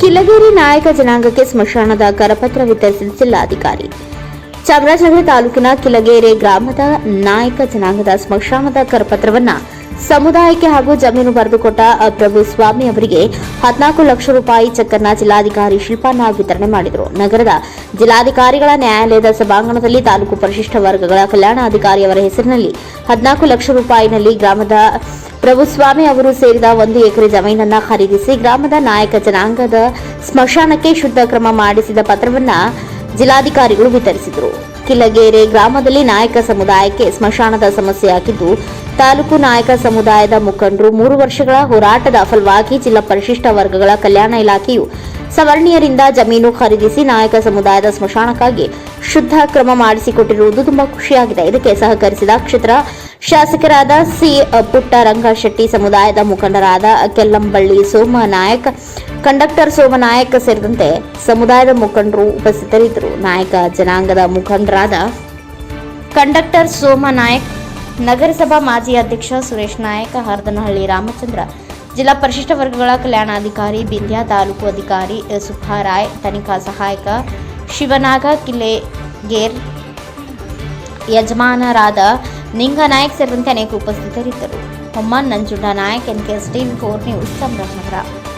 ಕಿಲಗೇರಿ ನಾಯಕ ಜನಾಂಗಕ್ಕೆ ಸ್ಮಶಾನದ ಕರಪತ್ರ ವಿತರಿಸಿದ ಜಿಲ್ಲಾಧಿಕಾರಿ. ಚಾಮರಾಜನಗರ ತಾಲೂಕಿನ ಕಿಲಗೇರೆ ಗ್ರಾಮದ ನಾಯಕ ಜನಾಂಗದ ಸ್ಮಶಾನದ ಕರಪತ್ರವನ್ನ ಸಮುದಾಯಕ್ಕೆ ಹಾಗೂ ಜಮೀನು ಬರೆದುಕೊಟ್ಟ ಪ್ರಭು ಸ್ವಾಮಿ ಅವರಿಗೆ ಹದಿನಾಲ್ಕು ಲಕ್ಷ ರೂಪಾಯಿ ಚೆಕ್ಕನ್ನ ಜಿಲ್ಲಾಧಿಕಾರಿ ಶಿಲ್ಪಾ ನಾಗ್ ವಿತರಣೆ ಮಾಡಿದರು. ನಗರದ ಜಿಲ್ಲಾಧಿಕಾರಿಗಳ ನ್ಯಾಯಾಲಯದ ಸಭಾಂಗಣದಲ್ಲಿ ತಾಲೂಕು ಪರಿಶಿಷ್ಟ ವರ್ಗಗಳ ಕಲ್ಯಾಣಾಧಿಕಾರಿ ಅವರ ಹೆಸರಿನಲ್ಲಿ ಹದಿನಾಲ್ಕು ಲಕ್ಷ ರೂಪಾಯಿನಲ್ಲಿ ಗ್ರಾಮದ ಪ್ರಭುಸ್ವಾಮಿ ಅವರು ಸೇರಿದ ಒಂದು ಎಕರೆ ಜಮೀನನ್ನ ಖರೀದಿಸಿ ಗ್ರಾಮದ ನಾಯಕ ಜನಾಂಗದ ಸ್ಮಶಾನಕ್ಕೆ ಶುದ್ಧ ಕ್ರಮ ಮಾಡಿಸಿದ ಪತ್ರವನ್ನ ಜಿಲ್ಲಾಧಿಕಾರಿಗಳು ವಿತರಿಸಿದರು. ಕಿಲಗೇರೆ ಗ್ರಾಮದಲ್ಲಿ ನಾಯಕ ಸಮುದಾಯಕ್ಕೆ ಸ್ಮಶಾನದ ಸಮಸ್ಯೆಯಾಗಿದ್ದು ತಾಲೂಕು ನಾಯಕ ಸಮುದಾಯದ ಮುಖಂಡರು ಮೂರು ವರ್ಷಗಳ ಹೋರಾಟದ ಫಲವಾಗಿ ಜಿಲ್ಲಾ ಪರಿಶಿಷ್ಟ ವರ್ಗಗಳ ಕಲ್ಯಾಣ ಇಲಾಖೆಯು ಸವರ್ಣೀಯರಿಂದ ಜಮೀನು ಖರೀದಿಸಿ ನಾಯಕ ಸಮುದಾಯದ ಸ್ಮಶಾನಕ್ಕಾಗಿ ಶುದ್ಧ ಕ್ರಮ ಮಾಡಿಸಿಕೊಟ್ಟಿರುವುದು ತುಂಬಾ ಖುಷಿಯಾಗಿದೆ. ಇದಕ್ಕೆ ಸಹಕರಿಸಿದ ಕ್ಷೇತ್ರ ಶಾಸಕರಾದ ಸಿ. ಪುಟ್ಟರಂಗಶೆಟ್ಟಿ ಸಮುದಾಯದ ಮುಖಂಡರಾದ ಕೆಲ್ಲಂಬಳ್ಳಿ ಸೋಮನಾಯಕ್, ಕಂಡಕ್ಟರ್ ಸೋಮನಾಯಕ್ ಸೇರಿದಂತೆ ಸಮುದಾಯದ ಮುಖಂಡರು ಉಪಸ್ಥಿತರಿದ್ದರು. ನಾಯಕ ಜನಾಂಗದ ಮುಖಂಡರಾದ ಕಂಡಕ್ಟರ್ ಸೋಮನಾಯಕ್ ನಗರಸಭಾ ಮಾಜಿ ಅಧ್ಯಕ್ಷ ಸುರೇಶ್ ನಾಯಕ, ಹರದನಹಳ್ಳಿ ರಾಮಚಂದ್ರ, ಜಿಲ್ಲಾ ಪರಿಶಿಷ್ಟ ವರ್ಗಗಳ ಕಲ್ಯಾಣಾಧಿಕಾರಿ, ಬಿಂದ್ಯಾ ತಾಲೂಕು ಅಧಿಕಾರಿ ಸುಖಾರಾಯ್ ತನಿಖಾ ಸಹಾಯಕ, ಶಿವನಾಗ ಕಿಲೆಗೇರ್ ಯಜಮಾನರಾದ ನಿಂಗನಾಯಕ್ ಸೇರಿದಂತೆ ಅನೇಕ ಉಪಸ್ಥಿತರಿದ್ದರು. ಹೊಮ್ಮನ್, ನಂಜುಂಡ ನಾಯಕ್ ಎನ್ ಕೆ ಸ್ಟೀನ್ ಕೋರ್ ನ್ಯೂಸ್ ಚಾಮರಾಜನಗರ